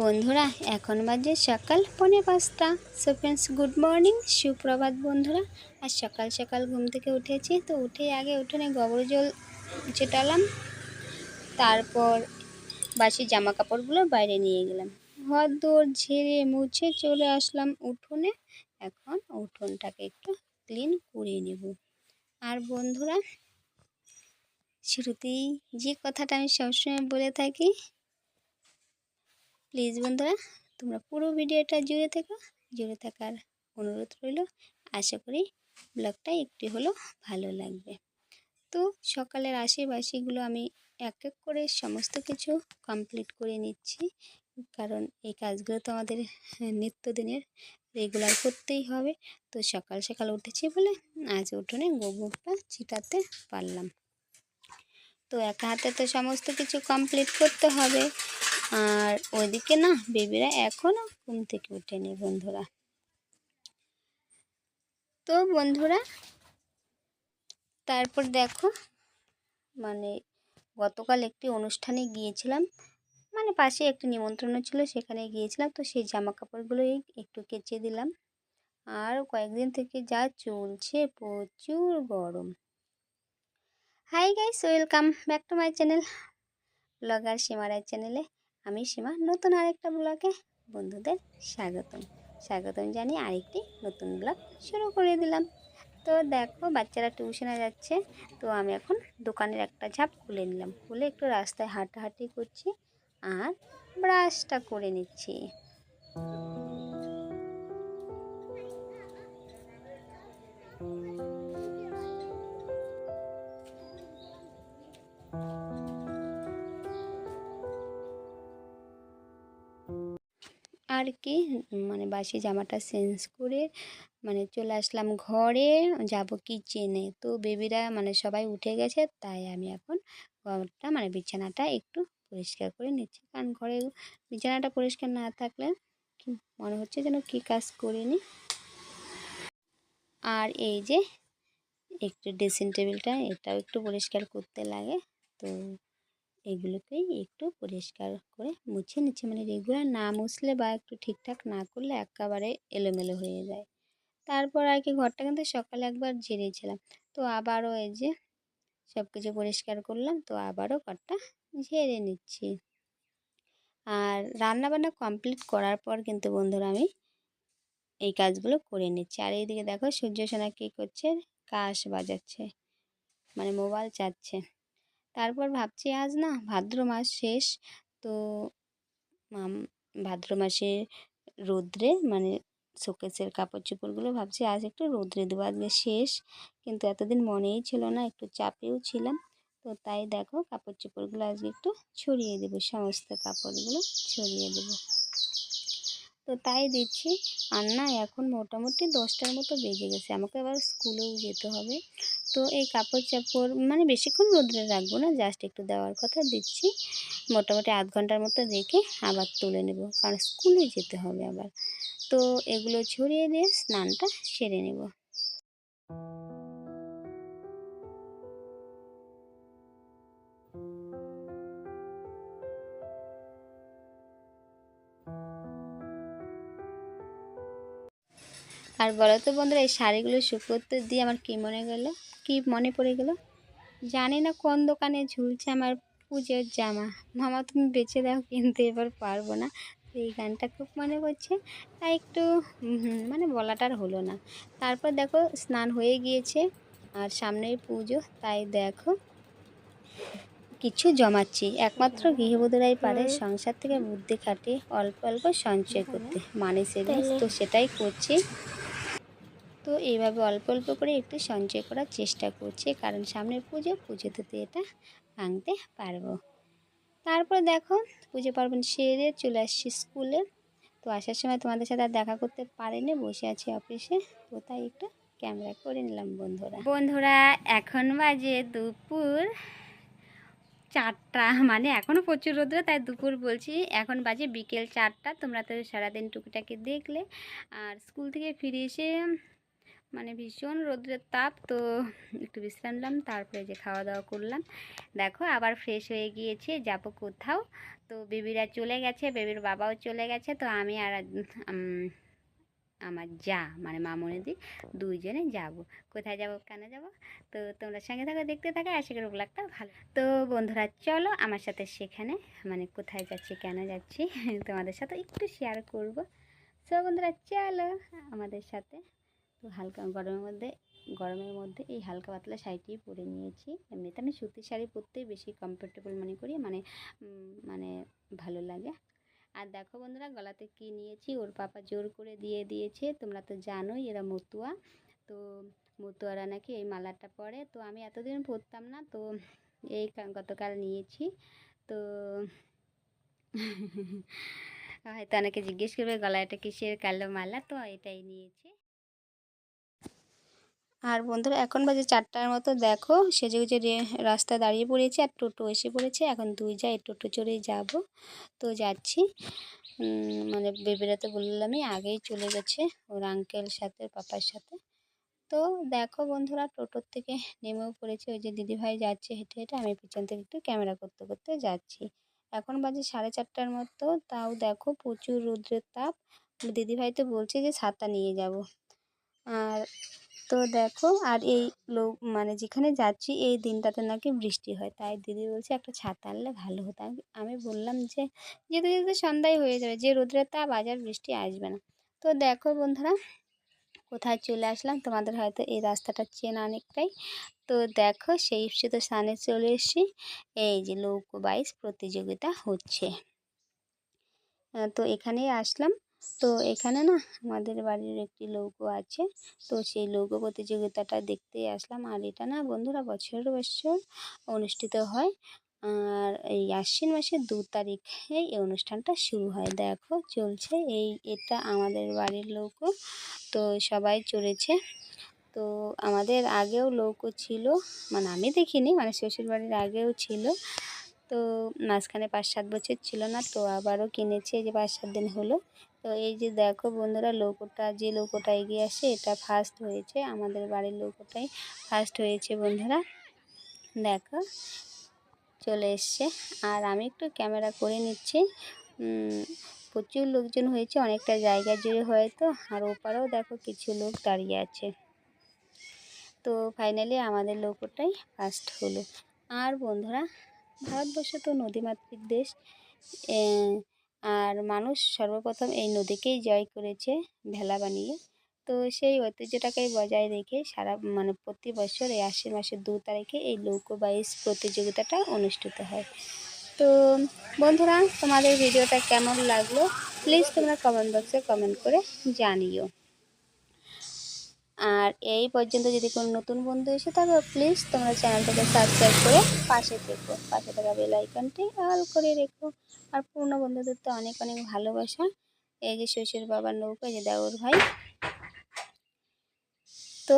বন্ধুরা, এখন বাজে সকাল পৌনে পাঁচটা। সো ফ্রেন্ডস গুড মর্নিং সুপ্রভাত বন্ধুরা। আর সকাল সকাল ঘুম থেকে উঠেছি, তো উঠে আগে উঠোনে গোবর জল ছেটালাম। তারপর বাসি জামা কাপড়গুলো বাইরে নিয়ে গেলাম। ঘর দৌড় ঝেড়ে মুছে চলে আসলাম উঠোনে। এখন উঠোনটাকে একটু ক্লিন করে নেব। আর বন্ধুরা, শুরুতেই যে কথাটা আমি সবসময় বলে থাকি প্লিজ বন্ধুরা, তোমরা পুরো ভিডিওটা জুড়ে থেকো। জুড়ে থাকার অনুরোধ রইল। আশা করি ব্লগটা একটু হলেও ভালো লাগবে। তো সকালের আশেপাশেগুলো আমি এক এক করে সমস্ত কিছু কমপ্লিট করে নিচ্ছি। কারণ এই কাজগুলো তো আমাদের নিত্যদিনের রেগুলার করতেই হবে। তো সকাল সকাল উঠেছি বলে আজ উঠোনে গোবরটা ছিটাতে পারলাম। তো একা হাতে তো সমস্ত কিছু কমপ্লিট করতে হবে। আর ওইদিকে না বেবিরা এখনও ঘুম থেকে ওঠেনি বন্ধুরা। তো বন্ধুরা, তারপর দেখো মানে গতকাল একটি অনুষ্ঠানে গিয়েছিলাম মানে পাশে একটি নিমন্ত্রণ ছিল, সেখানে গিয়েছিলাম, তো সেই জামা কাপড়গুলোই একটু কেচে দিলাম। আর কয়েকদিন থেকে যা চলছে প্রচুর গরম। Hi guys welcome back to my channel blogger সীমারায় চ্যানেলে আমি সীমা, নতুন আরেকটা ব্লগে বন্ধুদের স্বাগতম। স্বাগতম জানি আরেকটি নতুন ব্লগ শুরু করে দিলাম। তো দেখো, বাচ্চারা টিউশনে যাচ্ছে, তো আমি এখন দোকানের একটা ঝাপ খুলে নিলাম। খুলে একটু রাস্তায় হাঁটাহাঁটি করছি আর ব্রাশটা করে নিচ্ছি। আর কি মানে বাসি জামাটা চেঞ্জ করে মানে চলে আসলাম ঘরে, যাব কিচেনে তো বেবিরা মানে সবাই উঠে গেছে, তাই আমি এখন ঘরটা মানে বিছানাটা একটু পরিষ্কার করে নিচ্ছি। কারণ ঘরে বিছানাটা পরিষ্কার না থাকলে মনে হচ্ছে যেন কী কাজ করিনি। আর এই যে, একটু ড্রেসিং টেবিলটা এটাও একটু পরিষ্কার করতে লাগে। তো এগুলোকেই একটু পরিষ্কার করে মুছে নিচ্ছে। মানে রেগুলার না মুছলে বা একটু ঠিকঠাক না করলে একেবারে এলোমেলো হয়ে যায়। তারপর আর কি ঘরটা কিন্তু সকালে একবার ঝেড়েছিলাম। তো আবারও এই যে সব কিছু পরিষ্কার করলাম, তো আবারও ঘরটা ঝেড়ে নিচ্ছি। আর রান্নাবান্না কমপ্লিট করার পর কিন্তু বন্ধুরা আমি এই কাজগুলো করে নিচ্ছি। আর এইদিকে দেখো সূর্য সোনা কী করছে? কাশ বাজাচ্ছে। মানে মোবাইল চাচ্ছে। তারপর ভাবছি আজ না ভাদ্র মাস শেষ। তো ভাদ্র মাসে রৌদ্রে মানে শোকেসের কাপড় চোপড়গুলো ভাবছি আজ একটু রৌদ্রে দেবো, আজকে শেষ। কিন্তু এতদিন মনেই ছিল না, একটু চাপেও ছিলাম। তো তাই দেখো কাপড় চোপড়গুলো আজকে একটু ছড়িয়ে দেবো, সমস্ত কাপড়গুলো ছড়িয়ে দেবো। তো তাই দিচ্ছি। আর না এখন মোটামুটি দশটার মতো বেজে গেছে, আমাকে আবার স্কুলেও যেতে হবে। তো এই কাপড় চাপড় মানে বেশিক্ষণ রোদ্রে রাখব না জাস্ট একটু দেওয়ার কথা দিচ্ছি। মোটামুটি আধ ঘণ্টার মতো রেখে আবার তুলে নেব, কারণ স্কুলে যেতে হবে আবার। তো এগুলো ছড়িয়ে দিয়ে স্নানটা সেরে নেব। আর বলো তো বন্ধুরা, এই শাড়িগুলো শুকোতে দিয়ে আমার কী মনে গেল? কি মনে পড়ে গেল? জানি না কোন দোকানে ঝুলছে আমার পুজোর জামা। মামা তুমি বেছে দাও কিন্তু এবার পারব না। এই গানটা খুব মনে পড়ছে। তাই একটু মানে বলাটার হলো না। তারপর দেখো স্নান হয়ে গিয়েছে আর সামনেই পুজো। তাই দেখো কিছু জমাচ্ছি। একমাত্র গৃহবধূরাই পারে সংসার থেকে বুদ্ধি খাটিয়ে অল্প অল্প সঞ্চয় করতে। মানে সেভিংস তো সেটাই করছি। তো এইভাবে অল্প অল্প করে একটু সঞ্চয় করার চেষ্টা করছে, কারণ সামনে পুজো, পুজোতে তো এটা ভাঙতে পারব। তারপর দেখো, পুজো পার্বণ সেরে চলে আসছি স্কুলে। তো আসার সময় তোমাদের সাথে আর দেখা করতে পারিনি, বসে আছি অফিসে। তো তাই একটু ক্যামেরা করে নিলাম, বন্ধুরা। বন্ধুরা, এখন বাজে দুপুর চারটা। মানে এখনও প্রচুর রোদ্র, তাই দুপুর বলছি। এখন বাজে বিকেল চারটা। তোমরা তো সারাদিন টুকিটাকি দেখলে। আর স্কুল থেকে ফিরে এসে মানে ভীষণ রোদ্রের তাপ, তো একটু বিশ্রাম নিলাম, তারপরে যে খাওয়া দাওয়া করলাম। দেখো, আবার ফ্রেশ হয়ে গিয়েছে, যাব কোথাও। তো বেবিরা চলে গেছে, বেবির বাবাও চলে গেছে, তো আমি আর আমার যা মানে মামনিদি দুইজনে যাব। কোথায় যাব, কেন যাব? তো তোমরা সঙ্গে থাকো, দেখতে থাকো, আশা করি ব্লগটা ভালো। তো বন্ধুরা, চলো আমার সাথে সেখানে মানে কোথায় যাচ্ছি, কেন যাচ্ছি, তোমাদের সাথে একটু শেয়ার করব। সো বন্ধুরা, চলো আমাদের সাথে। তো হালকা গরমের মধ্যে গরমের মধ্যে এই হালকা পাতলা শাড়িটি পরে নিয়েছি। এমনিতে আমি সুতির শাড়ি পরতেই বেশি কমফোর্টেবল মনে করি মানে মানে ভালো লাগে। আর দেখো বন্ধুরা, গলাতে কি নিয়েছি, ওর পাপা জোর করে দিয়ে দিয়েছে, তোমরা তো জানোই এরা মতুয়া। তো মতুয়ারা নাকি এই মালাটা পরে, তো আমি এতদিন পরতাম না, তো এই গতকাল নিয়েছি। তো হয়তো অনেকে জিজ্ঞেস করবে, গলায় এটা কিসের কালো মালা? তো এটাই নিয়েছি। আর বন্ধুরা, এখন বাজে চারটার মতো। দেখো, সেজে গুজে রে- রাস্তায় দাঁড়িয়ে পড়েছে আর টোটো এসে পড়েছে। এখন দুই যাই টোটো চড়ে যাব। তো যাচ্ছি। মানে বেবিরা তো বললামই, আগেই চলে গেছে ওর আঙ্কেল সাথে, পাপার সাথে। তো দেখো বন্ধুরা, টোটোর থেকে নেমেও পড়েছে। ওই যে দিদিভাই যাচ্ছে হেঁটে হেঁটে, আমি পিছন থেকে একটু ক্যামেরা করতে করতে যাচ্ছি। এখন বাজে সাড়ে চারটার মতো। তাও দেখো প্রচুর রৌদ্রের তাপ। দিদিভাই তো বলছে যে ছাতা নিয়ে যাব। আর তো দেখো, আর এই লোক মানে যেখানে যাচ্ছি, এই দিনটাতে নাকি বৃষ্টি হয়। তাই দিদি বলছে, একটা ছাতা আনলে ভালো হতো। আমি বললাম যে যেতে যেতে সন্ধ্যায় হয়ে যাবে, যে রোদ্রের তাপ আজ আর বৃষ্টি আসবে না। তো দেখো বন্ধুরা, কোথায় চলে আসলাম? তোমাদের হয়তো এই রাস্তাটা চেনা অনেকটাই। তো দেখো, সেই তো স্থানে চলে এসেছি। এই যে লৌকো বাইস প্রতিযোগিতা হচ্ছে। তো এখানেই আসলাম। তো এখানে না আমাদের বাড়ির একটি লৌকো আছে। তো সেই লৌকো প্রতিযোগিতাটা দেখতেই আসলাম। আর এটা না বন্ধুরা বছর বছর অনুষ্ঠিত হয়। আর এই আশ্বিন মাসের দু তারিখে এই অনুষ্ঠানটা শুরু হয়। দেখো চলছে এই এটা আমাদের বাড়ির লৌকো তো সবাই চড়েছে। তো আমাদের আগেও লৌকো ছিল। মানে আমি দেখিনি মানে শ্বশুর বাড়ির আগেও ছিল। তো মাঝখানে পাঁচ সাত বছর ছিল না, তো আবারও কিনেছি এই যে পাঁচ সাত দিন হলো। তো এই যে দেখো বন্ধুরা, লৌকোটা, যে লৌকোটা এগিয়ে আসে, এটা ফার্স্ট হয়েছে, আমাদের বাড়ির লৌকোটাই ফার্স্ট হয়েছে বন্ধুরা। দেখো, চলে এসছে। আর আমি একটু ক্যামেরা করে নিচ্ছি। প্রচুর লোকজন হয়েছে, অনেকটা জায়গা জুড়ে হয়তো। আর ওপারেও দেখো কিছু লোক দাঁড়িয়ে আছে। তো ফাইনালি আমাদের লৌকোটাই ফার্স্ট হলো। আর বন্ধুরা ভারতবর্ষ তো নদীমাতৃক দেশ আর মানুষ সর্বপ্রথম এই নদীকেই জয় করেছে ভেলা বানিয়ে। তো সেই ঐতিহ্যটাকেই বজায় রেখে সারা মানে প্রতি বছর এই আশ্বিন মাসের দু তারিখে এই বাইশ প্রতিযোগিতাটা অনুষ্ঠিত হয়। তো বন্ধুরা, তোমাদের ভিডিওটা কেমন লাগল? প্লিজ তোমরা কমেন্ট বক্সে কমেন্ট করে জানিও। আর এই পর্যন্ত যদি কোনো নতুন বন্ধু এসে থাকো প্লিজ তোমরা চ্যানেলটাকে সাবস্ক্রাইব করে পাশে থেকো। পাশে থাকা বেল আইকনটি অল করে রেখো। আর পুরনো বন্ধুদের তো অনেক অনেক ভালোবাসা। এই যে শ্বশুর বাবার নৌকা যে দেওর ভাই। তো